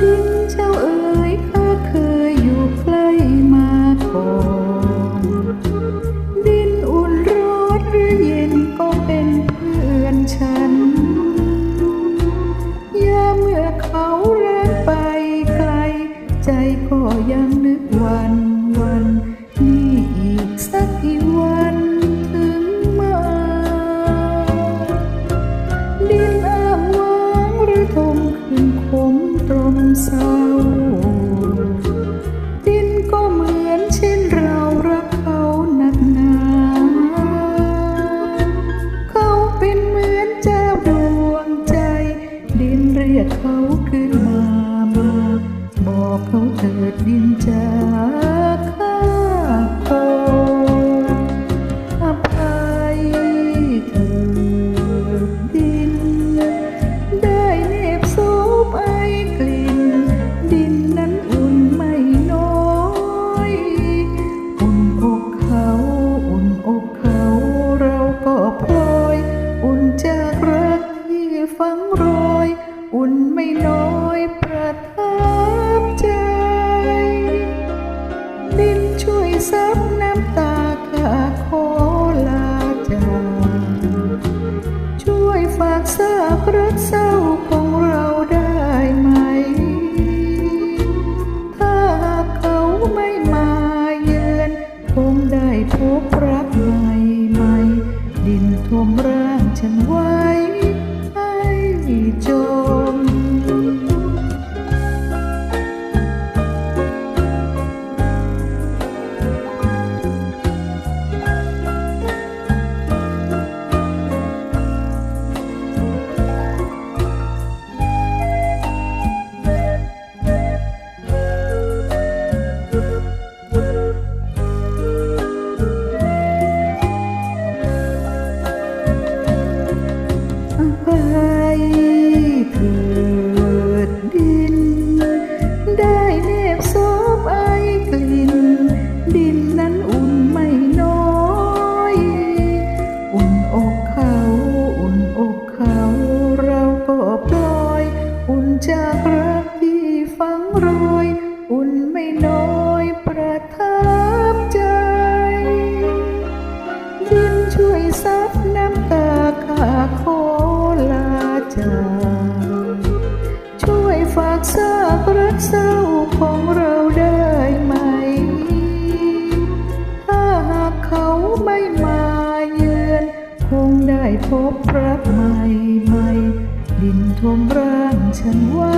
นั้นเจ้าเอ๋ยข้าเคยอยู่ใกลมาก่นดินอุ่นร้อนหรือเย็นก็เป็นเพื่อนฉัน ยามเมื่อเขาแรงไปไกล ใจก็ยังนึกวัน เศร้า ดินก็เหมือนเช่นเรารักเขาหนักหนา เขาเป็นเหมือนเจ้าดวงใจ ดินเรียกเขาขึ้นมา มา บอกเขาเถิดดินจะ พบรักใหม่ใหม่ดินท่วมร่างฉันไว้ อภัยเถิดดิน ได้เนบซบไอกลิ่น ดินนั้นอุ่นไม่น้อย อุ่นอกเขาอุ่นอกเขาเราก็ปล่อย อุ่นจากรักที่ฝังรอย อุ่นไม่น้อยประทับใจ ดินช่วยซับ จา ช่วยฝากซากรักเศร้าของเราได้ไหม ถ้าหากเขาไม่มาเยือน คงได้พบรักใหม่ใหม่ดินทมร่างฉันไว้